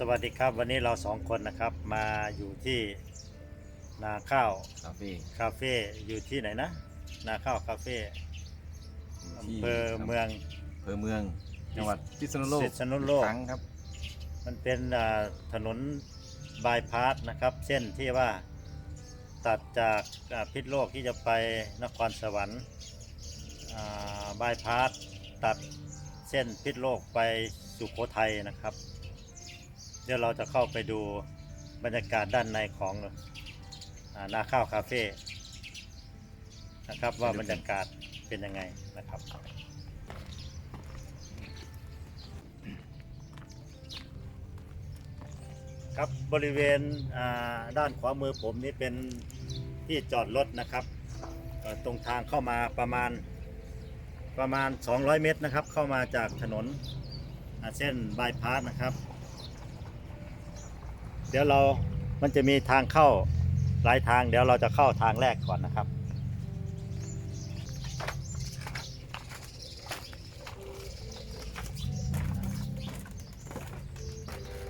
ครับสวัสดีครับวันนี้เราสองคนนะครับมาอยู่ที่นาข้าวคาเฟ่คาเฟ่อยู่ที่ไหนนะ นาข้าวคาเฟ่ที่อำเภอเมืองอำเภอเมืองจังหวัดพิษณุโลกพิษณุโลก อีครั้งครับ มันเป็นอ่าถนนบายพาสนะครับเส้นที่ว่าตัดจากอ่าพิษณุโลกที่จะไปนครสวรรค์อ่าบายพาสตัดเส้นพิษณุโลกไปสุโขทัยนะครับ เดี๋ยวเราจะเข้าไปดูบรรยากาศด้านในของอนาข้าวคาเฟ่นะครับว่าบรรยากาศเป็นยังไงนะครับครับบริเวณด้านขวามือผมนี่เป็นที่จอดรถนะครับ ตรงทางเข้ามาประมาณประมาณ 200 เมตรนะครับ เข้ามาจากถนนเส้นบายพาสนะครับ เดี๋ยวเรา มันจะมีทางเข้าหลายทาง เดี๋ยวเราจะเข้าทางแรกก่อนนะครับ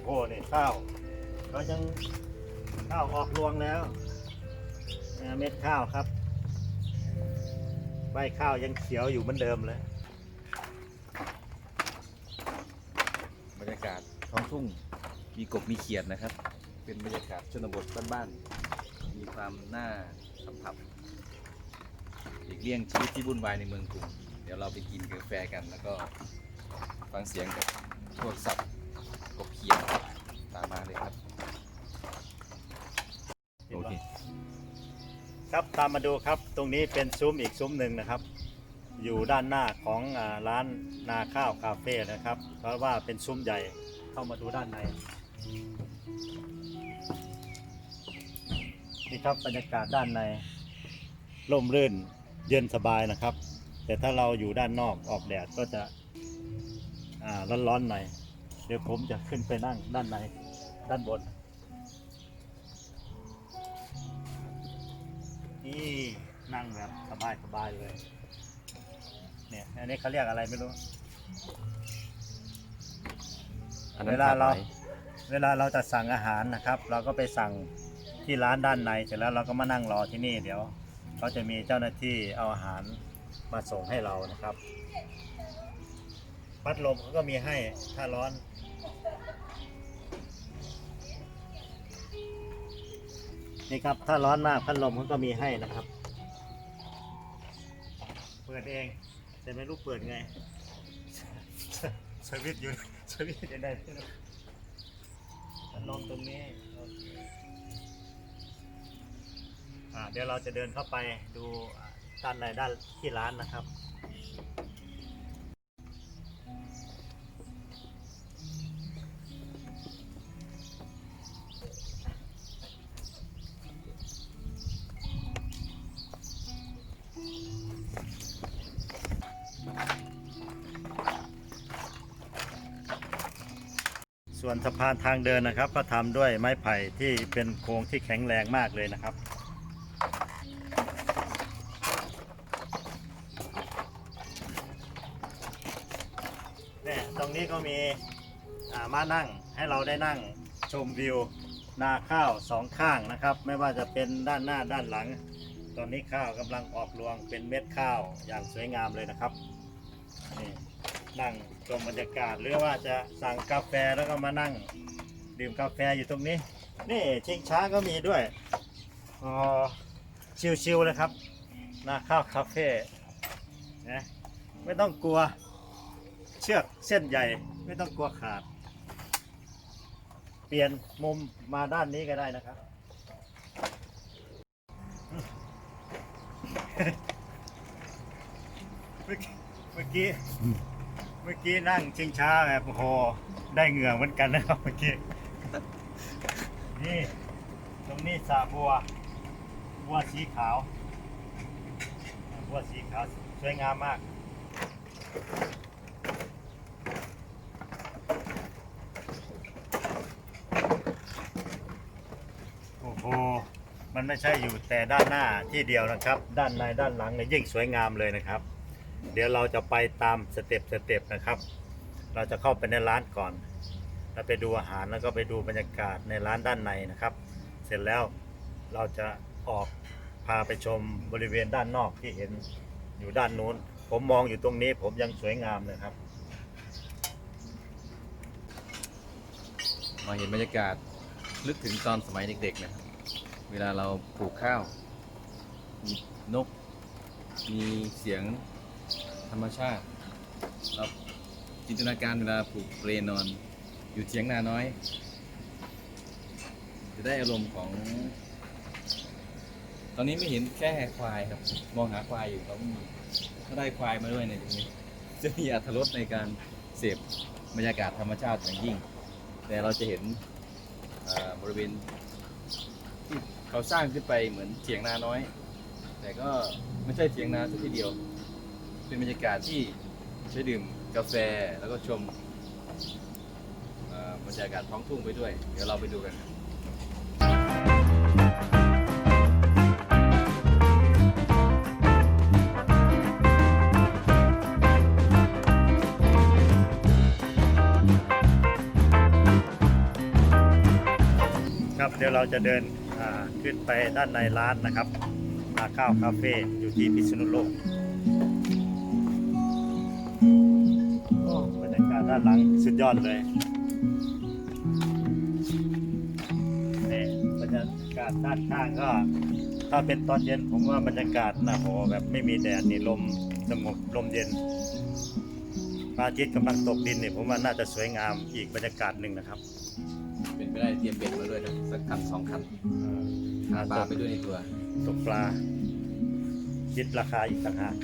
โอ้นี่ข้าวเรายังข้าวออกรวงแล้วเม็ดข้าวครับ ใบข้าวยังเขียวอยู่เหมือนเดิมเลย บรรยากาศท้องทุ่ง มีกบมีเขียดนะครับ เป็นบรรยากาศชนบทบ้านๆมีความน่าสัมผัสหลีกเลี่ยงชีวิตที่วุ่นวายในเมืองกรุงเดี๋ยวเราไปกินกาแฟกันแล้วก็ฟังเสียงกับพวกสัตว์กบเขียดตามมาเลยครับโอเคครับตามมาดูครับตรงนี้เป็นซุ้มอีกซุ้มหนึ่งนะครับ อยู่ด้านหน้าของอาร้านนาข้าวคาเฟ่นะครับ เพราะว่าเป็นซุ้มใหญ่เข้ามาดูด้านใน นี่ครับบรรยากาศด้านในร่มรื่นเย็นสบายนะครับ แต่ถ้าเราอยู่ด้านนอกออกแดดก็จะอ่าร้อนๆหน่อยเดี๋ยวผมจะขึ้นไปนั่งด้านในด้านบน นี่นั่งแบบสบายสบายเลย เนี่ยอันนี้เขาเรียกอะไรไม่รู้อันนั้นเวลาเราผัดไหม เวลาเราจะสั่งอาหารนะครับ เราก็ไปสั่งที่ร้านด้านในเสร็จแล้วเราก็มานั่งรอที่นี่เดี๋ยวเขาจะมีเจ้าหน้าที่เอาอาหารมาส่งให้เรานะครับ พัดลมเขาก็มีให้ถ้าร้อนนี่ครับถ้าร้อนมากพัดลมเขาก็มีให้นะครับ เปิดเองแต่ไม่รู้เปิดไงสวิตช์อยู่สวิตช์จะได้ไหมพัด ลงตรงนี้โอเคอ่าเดี๋ยวเราจะเดินเข้าไปดูด้านในด้านที่ร้านนะครับ ส่วนสะพานทางเดินนะครับ ก็ทำด้วยไม้ไผ่ที่เป็นโครงที่แข็งแรงมากเลยนะครับ เนี่ยตรงนี้ก็มีอ่ามานั่งให้เราได้นั่งชมวิวนาข้าวสองข้างนะครับ ไม่ว่าจะเป็นด้านหน้าด้านหลัง ตอนนี้ข้าวกำลังออกรวงเป็นเม็ดข้าวอย่างสวยงามเลยนะครับ นั่งชมบรรยากาศหรือว่าจะสั่งกาแฟแล้วก็มานั่ง ดื่มกาแฟอยู่ตรงนี้ นี่ชิงช้าก็มีด้วยอ๋อชิวๆเลยครับนาข้าวคาเฟ่นะไม่ต้องกลัวเชือกเส้นใหญ่ ไม่ต้องกลัวขาด เปลี่ยนมุมมาด้านนี้ก็ได้นะครับ เมื่อกี้ เมื่อกี้นั่งชิงช้าแบบโอ้โหได้เหงื่อเหมือนกันนะครับเมื่อกี้ นี่ ตรงนี้สระบัว บัวสีขาว บัวสีขาวสวยงามมาก โอ้โห มันไม่ใช่อยู่แต่ด้านหน้าที่เดียวนะครับ ด้านในด้านหลังเนี่ยยิ่งสวยงามเลยนะครับ เดี๋ยวเราจะไปตามสเต็ปสเต็ปนะครับ เราจะเข้าไปในร้านก่อนแล้วไปดูอาหารแล้วก็ไปดูบรรยากาศในร้านด้านในนะครับ เสร็จแล้วเราจะออกพาไปชมบริเวณด้านนอกที่เห็นอยู่ด้านนู้น ผมมองอยู่ตรงนี้ผมยังสวยงามเลยครับ มาเห็นบรรยากาศนึกถึงตอนสมัยเด็กๆนะครับเวลาเราปลูกข้าว มีนก มีเสียง ธรรมชาติเราจินตนาการเวลาปลูกเปรนอน อยู่เถียงนาน้อย จะได้อารมณ์ของ ตอนนี้ไม่เห็นแค่ควายครับ มองหาควายอยู่เราไม่มีถ้าได้ควายมาด้วยในตรงนี้จะมีอรรถรสในการเสพบรรยากาศธรรมชาติอย่างยิ่ง แต่เราจะเห็นบริเวณที่เขาสร้างขึ้นไปเหมือนเถียงนาน้อย แต่ก็ไม่ใช่เถียงนาซะทีเดียว เป็นบรรยากาศที่ใช้ดื่มกาแฟแล้วก็ชมบรรยากาศท้องทุ่งไปด้วย เดี๋ยวเราไปดูกันครับครับเดี๋ยวเราจะเดินขึ้นไปด้านในร้านนะครับนาข้าวคาเฟ่อยู่ที่พิษณุโลก ด้านหลังสุดยอดเลยนี่บรรยากาศด้านข้างก็ ถ้าเป็นตอนเย็นผมว่าบรรยากาศนะโหแบบไม่มีแดดนี่ลมสงบลมเย็นพระอาทิตย์กำลังตกดินนี่ผมว่าน่าจะสวยงามอีกบรรยากาศหนึ่งนะครับเป็นไปได้เตรียมเบ็ดมาด้วยนะสักคันสองคันเอ่อหาปลาไปด้วยในตัวตกปลาคิดราคาอีกต่างหาก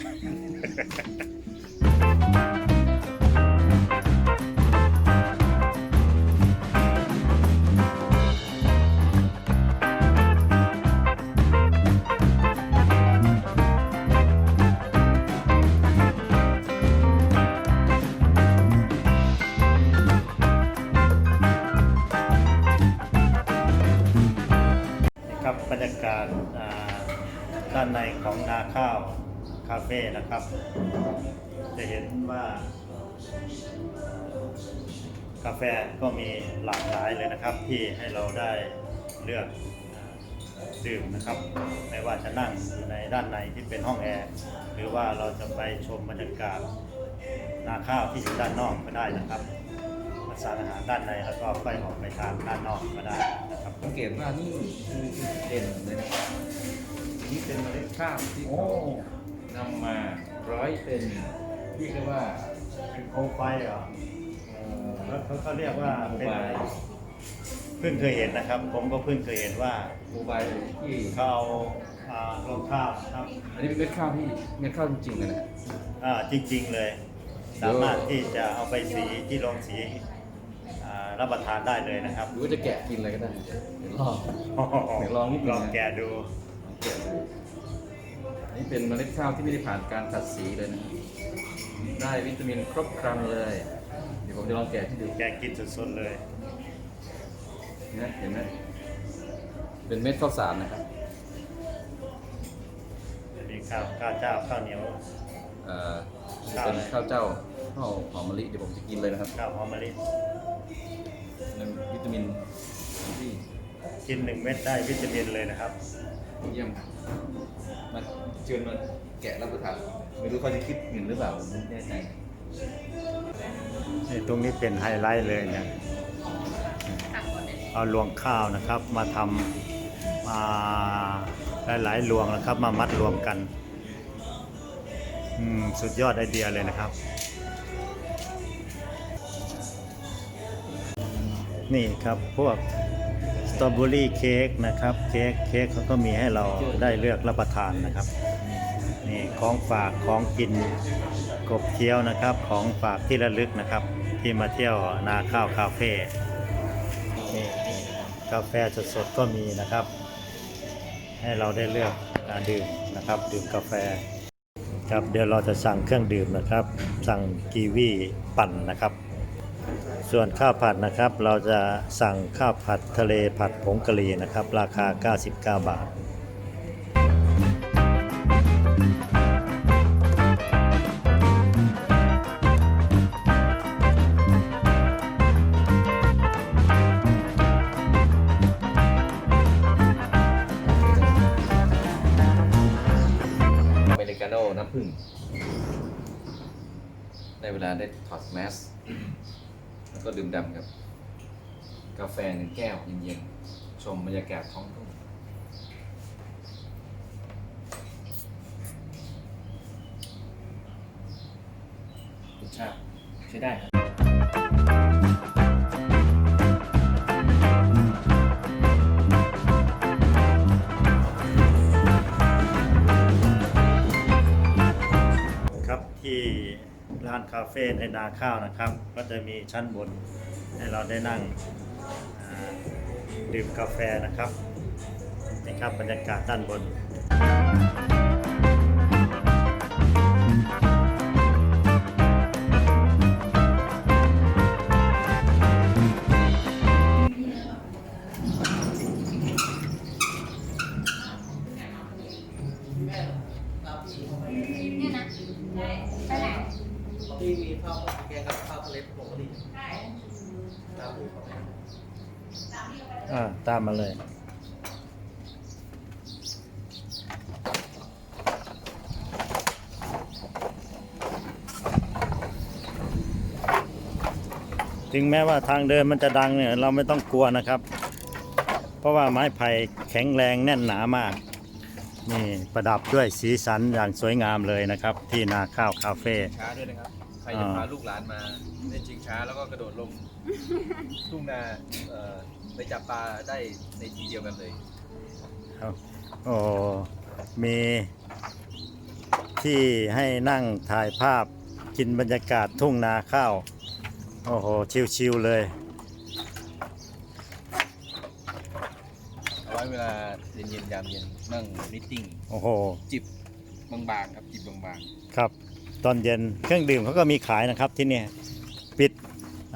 นี่ครับรรยากาศด้านในของนาข้าวคาเฟ่นะครับ จะเห็นว่ากาแฟก็มีหลากหลายเลยนะครับ ที่ให้เราได้เลือกดื่มนะครับ ไม่ว่าจะนั่งอยู่ในด้านในที่เป็นห้องแอร์หรือว่าเราจะไปชมบรรยากาศนาข้าวที่อยู่ด้านนอกก็ได้นะครับมาสานอาหารด้านในแล้วก็ไปออกไปทานด้านนอกก็ได้นะครับ สังเกตว่านี่คือจุดเด่นเลยนะนี่เป็นเมล็ดข้าวที่โอ้เขานำมาร้อยเป็นเรียกได้ว่าเป็นโคมไฟเหรอแล้วเขาเขาเรียกว่าโมเป็นบายเพิ่งเคยเห็นนะครับ ผมก็เพิ่งเคยเห็นว่าโมบายที่เขาเอาอ่าลงข้าวนะครับ อันนี้เป็นเม็ดข้าวที่เม็ดข้าวจริงๆเลยนะอ่าจริง ๆเลย สามารถที่จะเอาไปสีที่ลงสีอ่า รับประทานได้เลยนะครับหรือว่าจะแกะกินอะไรก็ได้เดี๋ยวลอง เดี๋ยวลองนิดนึงนะ ลองแกะดูลองแกะดูอันนี้เป็นเมล็ดข้าวที่ไม่ได้ผ่านการขัดสีเลยนะได้วิตามินครบครันเลย เดี๋ยวผมจะลองแกะให้ดูแกะกินสดๆเลยเห็นไหมเห็นไหมเป็นเม็ดข้าวสารนะครับมีข้าวข้าวเจ้าข้าวเหนียว เอ่อข้าวเป็นอะไร ข้าวเจ้าข้าวหอมมะลิเดี๋ยวผมจะกินเลยนะครับ ข้าวหอมมะลิเป็นวิ ตามินที่กินหนึ่งเม็ดได้วิตามินเลยนะครับ เยี่ยมมันเชิญมันแกะรับประทานไม่รู้เขาจะคิดเงินหรือเปล่าผมไม่แน่ใจนี่ตรงนี้เป็นไฮไลท์เลยเนี่ยเอารวงข้าวนะครับมาทำมาหลายๆรวงนะครับ มามัดรวมกัน อืม สุดยอดไอเดียเลยนะครับ นี่ครับพวกสตรอเบอรี่เค้กนะครับเค้กเค้กเขาก็มีให้เราได้เลือกรับประทานนะครับนี่ของฝากของกินกบเคี้ยวนะครับ ของฝากที่ระลึกนะครับ ที่มาเที่ยวนาข้าวคาเฟ่นี่กาแฟสดๆก็มีนะครับ ให้เราได้เลือกการดื่มนะครับ ดื่มกาแฟครับเดี๋ยวเราจะสั่งเครื่องดื่มนะครับ สั่งกีวีปั่นนะครับ ส่วนข้าวผัดนะครับ เราจะสั่งข้าวผัดทะเลผัดผงกะหรี่นะครับ ราคา 99 บาท ก็ดื่มด่ำกับ กาแฟหนึ่งแก้วเย็นๆ ชมบรรยากาศท้องทุ่งรสชาติใช้ได้ครับครับที่ ร้านคาเฟ่ในนาข้าวนะครับ ก็จะมีชั้นบนให้เราได้นั่งดื่มกาแฟนะครับนี่ครับบรรยากาศด้านบน ข้าวแกงกับข้าวทะเลปกติตามที่เขาอ่าตามมาเลย ถึงแม้ว่าทางเดินมันจะดังเนี่ย เราไม่ต้องกลัวนะครับ เพราะว่าไม้ไผ่แข็งแรงแน่นหนามาก นี่ประดับด้วยสีสันอย่างสวยงามเลยนะครับ ที่นาข้าวคาเฟ่ช้าด้วยนะครับ ครจะอ่าพาลูกหลานมาเล่นชิงช้าแล้วก็กระโดดลงทุ่งนาเอ่อไปจับปลาได้ในทีเดียวกันเลยครับโอ้มีที่ให้นั่งถ่ายภาพกินบรรยากาศทุ่งนาข้าว โอ้โห ชิวๆเลยเอาไว้เวลาเย็นๆยามเย็นนั่งมิทติ้ง โอ้โห จิบบางๆครับ จิบบางครับ ตอนเย็นเครื่องดื่มเขาก็มีขายนะครับที่เนี่ยปิด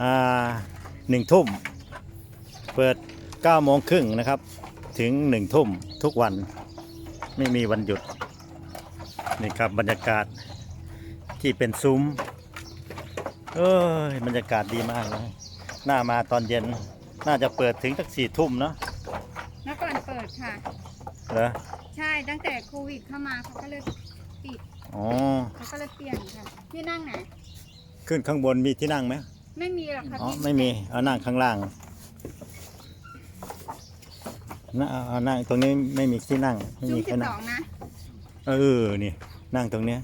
อ่าหนึ่งทุ่ม เปิด9โมงครึ่งนะครับ ถึงหนึ่งทุ่มทุกวันไม่มีวันหยุด นี่ครับบรรยากาศที่เป็นซุ้มเอ้ยบรรยากาศดีมากเลยหน้ามาตอนเย็นน่าจะเปิดถึงสักสี่ทุ่มเนาะเมื่อก่อนเปิดค่ะเหรอใช่ตั้งแต่โควิดเข้ามาเขาก็เลยปิด อ๋อ เขาก็เลยเปลี่ยนค่ะที่นั่งไหนขึ้นข้างบนมีที่นั่งไหมไม่มีหรอกค่ะอ๋อ พี่ไม่มี เอานั่งข้างล่างนะเอาเอานั่งตรงนี้ไม่มีที่นั่ง ไม่ซุ้มมีสิแค่บนั่สงองนะเออ นี่ นั่งตรงเนี้ย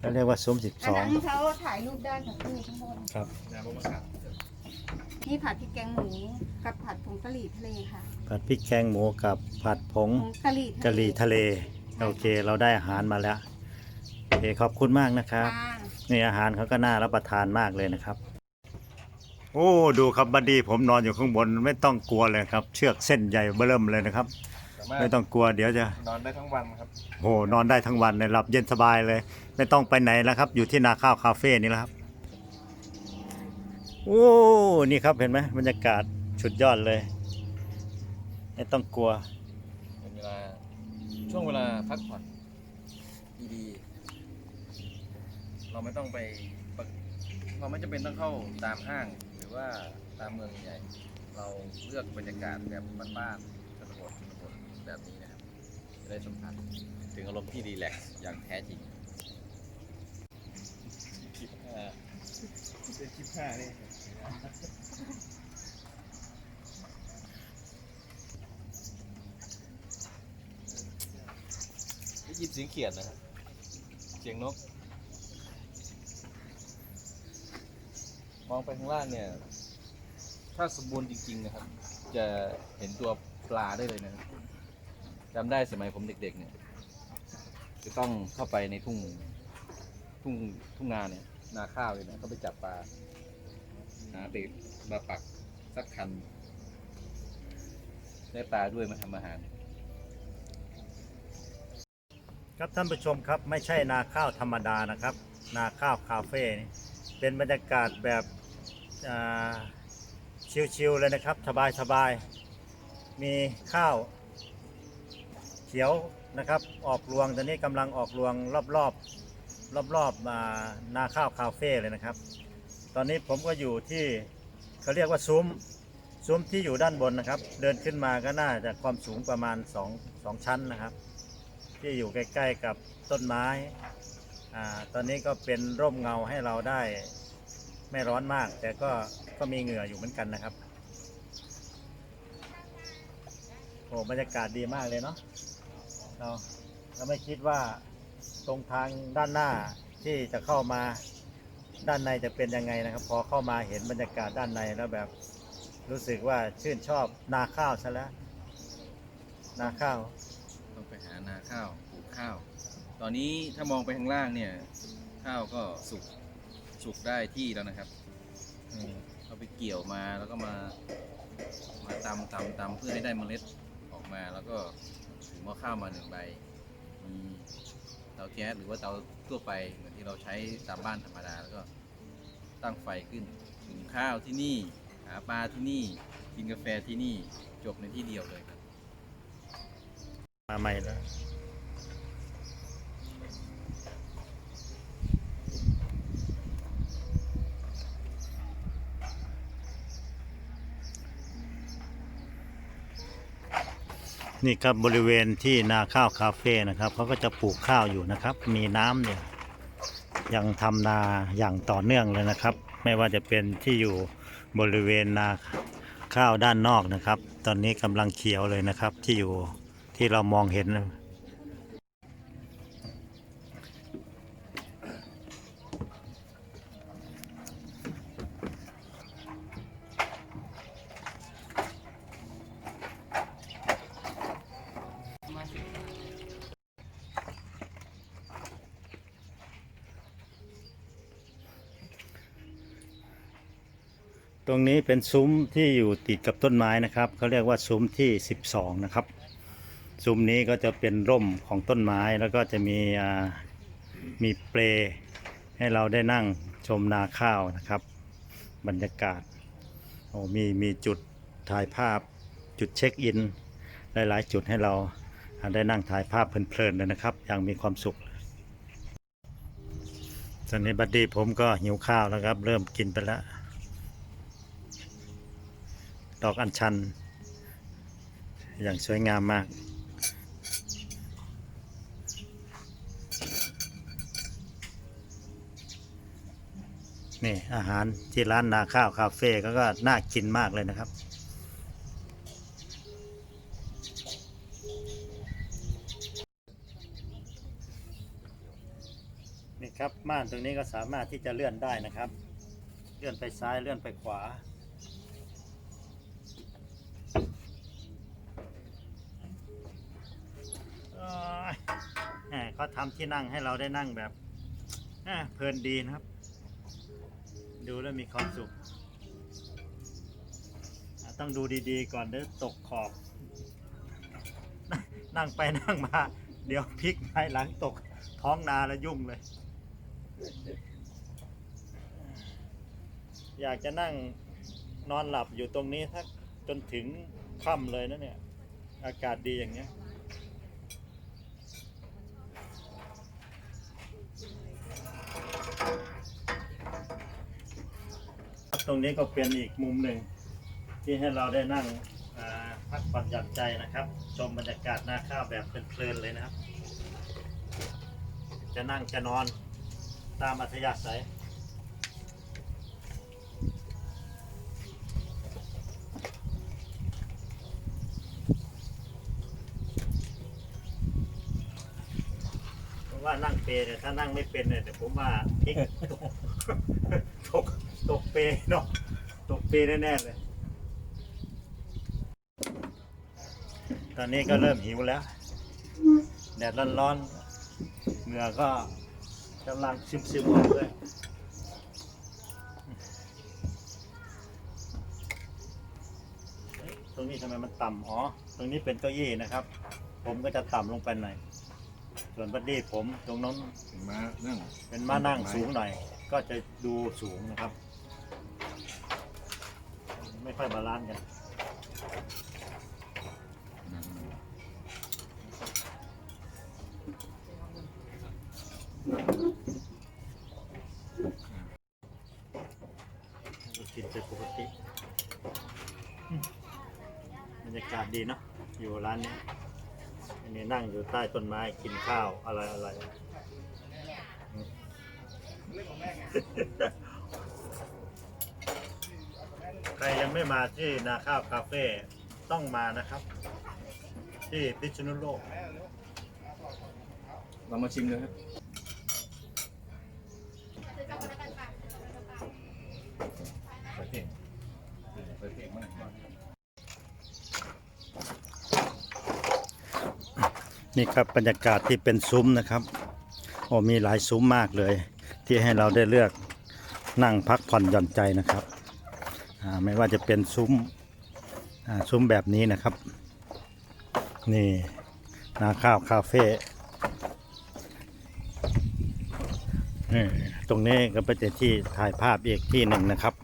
เราเรียกว่าซุ้มสิบอัสนองนั้นเขาถ่ายรูปได้ค่ะพี่ข้างบนครับๆน้ำมะขามนี่ผัดพริกแกงหมูกับผัดผงกะหรี่ทะเลค่ะผัดพริกแกงหมูกับผัดผงผงกะหรี่กะหรี่ทะเลโอเค เราได้อาหารมาแล้วโอ เคขอบคุณมากนะครับค่ะนี่อาหารเขาก็น่ารับประทานมากเลยนะครับ โอ้ดูครับบัดดีผมนอนอยู่ข้างบนไม่ต้องกลัวเลยครับ เชือกเส้นใหญ่เบิ่มเลยนะครับ สามารถไม่ต้องกลัวเดี๋ยวจะ นอนได้ทั้งวันครับโอ้นอนได้ทั้งวันเลยหลับเย็นสบายเลย ไม่ต้องไปไหนแล้วครับ อยู่ที่นาข้าวคาเฟ่นี่แหละครับ โอ้นี่ครับเห็นไหมบรรยากาศสุดยอดเลย ไม่ต้องกลัว เป็นเวลาช่วงเวลาพักผ่อนดีๆ เราไม่ต้องไปเราไม่จำเป็นต้องเข้าตามห้าง หรือว่าตามเมืองใหญ่ เราเลือกบรรยากาศแบบบ้านๆชนบทชนบทแบบนี้นะครับจะได้สัมผัสถึงอารมณ์ที่รีแลกซ์อย่างแท้จริงคลิปห้าเป็นคลิปห้านี่ได้ยินเสียงเขียดนะครับเสียงนก มองไปข้างล่างเนี่ย ถ้าสมบูรณ์จริง ๆ นะครับ จะเห็นตัวปลาได้เลยนะครับจำได้สมัยผมเด็ก ๆ เนี่ย จะต้องเข้าไปในทุ่งทุ่งทุ่งนาเนี่ย นาข้าวเลยนะก็ไปจับปลาหาเบ็ดมาปักสักคัน ได้ปลาด้วยมาทำอาหาร ครับท่านผู้ชมครับไม่ใช่นาข้าวธรรมดานะครับ นาข้าวคาเฟ่นี่เป็นบรรยากาศแบบ ชิลๆเลยนะครับ สบายๆ มีข้าวเขียวนะครับ ออกรวง ตอนนี้กำลังออกรวงรอบๆ รอบๆมานาข้าวคาเฟ่เลยนะครับ ตอนนี้ผมก็อยู่ที่เขาเรียกว่าซุ้ม ซุ้มที่อยู่ด้านบนนะครับ เดินขึ้นมาก็น่าจะความสูงประมาณ2 2ชั้นนะครับ ที่อยู่ใกล้ ๆ กับต้นไม้อตอนนี้ก็เป็นร่มเงาให้เราได้ ไม่ร้อนมาก แต่ก็ก็มีเหงื่ออยู่เหมือนกันนะครับโอ้บรรยากาศดีมากเลยเนาะเราเราไม่คิดว่าตรงทางด้านหน้าที่จะเข้ามาด้านในจะเป็นยังไงนะครับ พอเข้ามาเห็นบรรยากาศด้านในแล้วแบบรู้สึกว่าชื่นชอบนาข้าวซะแล้วนาข้าวต้องไปหานาข้าวปลูกข้าว ตอนนี้ถ้ามองไปข้างล่างเนี่ย ข้าวก็สุก สุกได้ที่แล้วนะครับเอาไปเกี่ยวมาแล้วก็มา มาตำตำตำเพื่อให้ได้เมล็ดออกมาแล้วก็ถึงหม้อข้าวมาหนึ่งใบมีเตาแก๊สหรือว่าเตาทั่วไปเหมือนที่เราใช้ตามบ้านธรรมดาแล้วก็ตั้งไฟขึ้นหุงข้าวที่นี่หาปลาที่นี่กินกาแฟที่นี่จบในที่เดียวเลยครับ มาใหม่แล้ว นี่ครับบริเวณที่นาข้าวคาเฟ่นะครับเขาก็จะปลูกข้าวอยู่นะครับ มีน้ำเนี่ยยังทำนาอย่างต่อเนื่องเลยนะครับ ไม่ว่าจะเป็นที่อยู่บริเวณนาข้าวด้านนอกนะครับ ตอนนี้กำลังเขียวเลยนะครับที่อยู่ที่เรามองเห็น ตรงนี้เป็นซุ้มที่อยู่ติดกับต้นไม้นะครับเขาเรียกว่าซุ้มที่ 12 นะครับ ซุ้มนี้ก็จะเป็นร่มของต้นไม้แล้วก็จะมีอ่ามีเปลให้เราได้นั่งชมนาข้าวนะครับ บรรยากาศโอ้มีมีจุดถ่ายภาพจุดเช็คอิน หลาย ๆ จุดให้เราอ่าได้นั่งถ่ายภาพเพลินๆเลยนะครับ อย่างมีความสุขตอนนี้บัดดี้ผมก็หิวข้าวแล้วครับ เริ่มกินไปแล้ว ดอกอัญชัน อย่างสวยงามมาก นี่อาหารที่ร้านนาข้าวคาเฟ่ก็ก็น่ากินมากเลยนะครับนี่ครับม่านตรงนี้ก็สามารถที่จะเลื่อนได้นะครับ เลื่อนไปซ้ายเลื่อนไปขวา เอ้ยแหม เขาทำที่นั่งให้เราได้นั่งแบบเพลินดีนะครับ ดูแล้วมีความสุข ต้องดูดีๆ ก่อนเดี๋ยวตกขอบ นั่งไปนั่งมา เดี๋ยวพลิกไปหลังตกท้องนาแล้วยุ่งเลย อยากจะนั่งนอนหลับอยู่ตรงนี้ทักจนถึงค่ำเลยนะเนี่ย อากาศดีอย่างเงี้ย ครับ ตรงนี้ก็เป็นอีกมุมหนึ่ง ที่ให้เราได้นั่งพักผ่อนหย่อนใจนะครับ ชมบรรยากาศนาข้าวแบบเพลินๆเลยนะครับ จะนั่งจะนอนตามอัธยาศัยเพราะว่านั่งเปร์เนี่ยถ้านั่งไม่เป็นเนี่ยเดี๋ยวผมว่าพลิกตก ตกตกเปรย์เนาะตกเปรย์แน่ๆเลย ตอนนี้ก็เริ่มหิวแล้ว แดดร้อนๆเหงื่อก็กำลังซึมๆออกเลยเฮ้ยตรงนี้ทำไมมันต่ำอ๋อ ตรงนี้เป็นเก้าอี้นะครับ ผมก็จะต่ำลงไปหน่อย ส่วนบัดดี้ผมตรงนั้นมานั่ง เป็นม้านั่งสูงหน่อย ก็จะดูสูงนะครับ ไม่ค่อยบาลานซ์กันกินเป็นปกติบรรยากาศดีเนาะอยู่ร้านนี้อันนี้นั่งอยู่ใต้ต้นไม้กินข้าวอะไรอะไรอืม ใค รยังไม่มาที่นาข้าวคาเฟ่ต้องมานะครับ ที่พิษณุโลก เรามาชิมเลยครับเปิดเพลงเปิดเพลงมากนี่ครับบรรยากาศที่เป็นซุ้มนะครับ โอ้มีหลายซุ้มมากเลย ที่ให้เราได้เลือกนั่งพักผ่อนหย่อนใจนะครับอ่า ไม่ว่าจะเป็นซุ้มซุ้มแบบนี้นะครับ นี่นาข้าวคาเฟ่ตรงนี้ก็เป็นที่ถ่ายภาพอีกที่หนึ่งนะครับ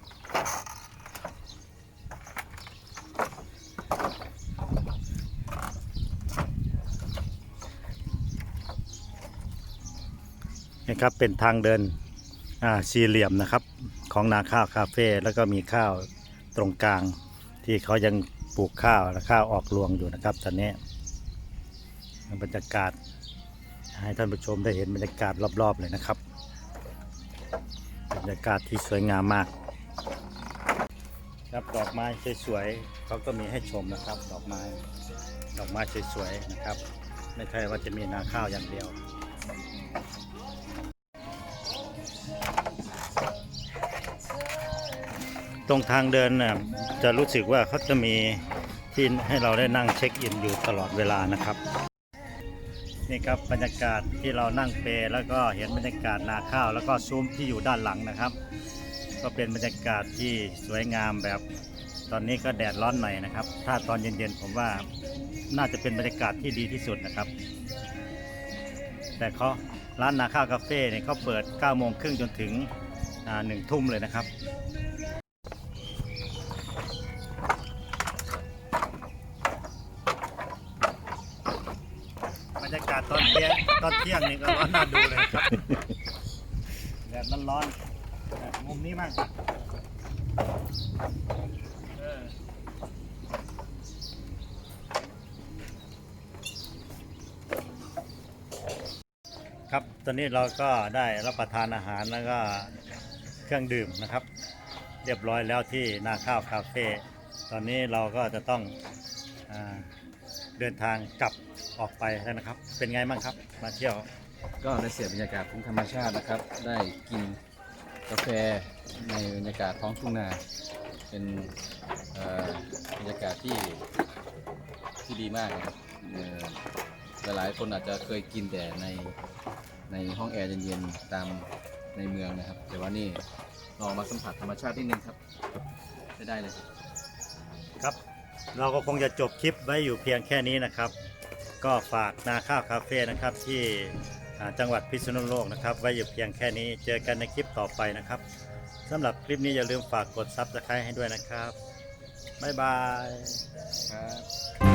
นี่ครับเป็นทางเดินสี่เหลี่ยมนะครับ ของนาข้าวคาเฟ่แล้วก็มีข้าวตรงกลางที่เขายังปลูกข้าวและข้าวออกรวงอยู่นะครับตอนนี้บรรยากาศให้ท่านผู้ชมได้เห็นบรรยากาศรอบๆเลยนะครับ บรรยากาศที่สวยงามมาก ครับดอกไม้สวยๆเขาก็มีให้ชมนะครับ ดอกไม้ดอกไม้สวยๆนะครับ ไม่ใช่ว่าจะมีนาข้าวอย่างเดียว ตรงทางเดินน่ะจะรู้สึกว่าเขาจะมีที่ให้เราได้นั่งเช็คอินอยู่ตลอดเวลานะครับนี่ครับบรรยากาศที่เรานั่งเปรแล้วก็เห็นบรรยากาศนาข้าว แล้วก็ซุ้มที่อยู่ด้านหลังนะครับ ก็เป็นบรรยากาศที่สวยงามแบบ ตอนนี้ก็แดดร้อนหน่อยนะครับ ถ้าตอนเย็นๆผมว่าน่าจะเป็นบรรยากาศที่ดีที่สุดนะครับ แต่เขาร้านนาข้าวคาเฟ่เนี่ยเขาเปิด9โมงครึ่งจนถึงหนึ่งทุ่มเลยนะครับ บรรยากาศตอนเที่ยง ตอนเที่ยงนี่ก็ร้อนน่าดูเลยครับแดดมันร้อนมุมนี้บ้างเออครับตอนนี้เราก็ได้รับประทานอาหารแล้วก็เครื่องดื่มนะครับ เรียบร้อยแล้วที่นาข้าวคาเฟ่ตอนนี้เราก็จะต้องอาเดินทางกลับ ออกไปแล้วนะครับ เป็นไงบ้างครับ มาเที่ยว ก็ได้เสียบรรยากาศของธรรมชาตินะครับ ได้กินกาแฟในบรรยากาศท้องทุ่งนา เป็นเอ่อบรรยากาศที่ที่ดีมากนะครับเอ่อหลายๆคนอาจจะเคยกินแต่ในในห้องแอร์เย็นๆตามในเมืองนะครับ แต่ว่านี่ลองมาสัมผัสธรรมชาตินิดนึงครับใช้ได้เลยครับครับ เราก็คงจะจบคลิปไว้อยู่เพียงแค่นี้นะครับ ก็ฝากนาข้าวคาเฟ่นะครับที่จังหวัดพิษณุโลกนะครับไว้อยู่เพียงแค่นี้เจอกันในคลิปต่อไปนะครับสำหรับคลิปนี้อย่าลืมฝากกดซับสไครต์ให้ด้วยนะครับ บ๊ายบายครับ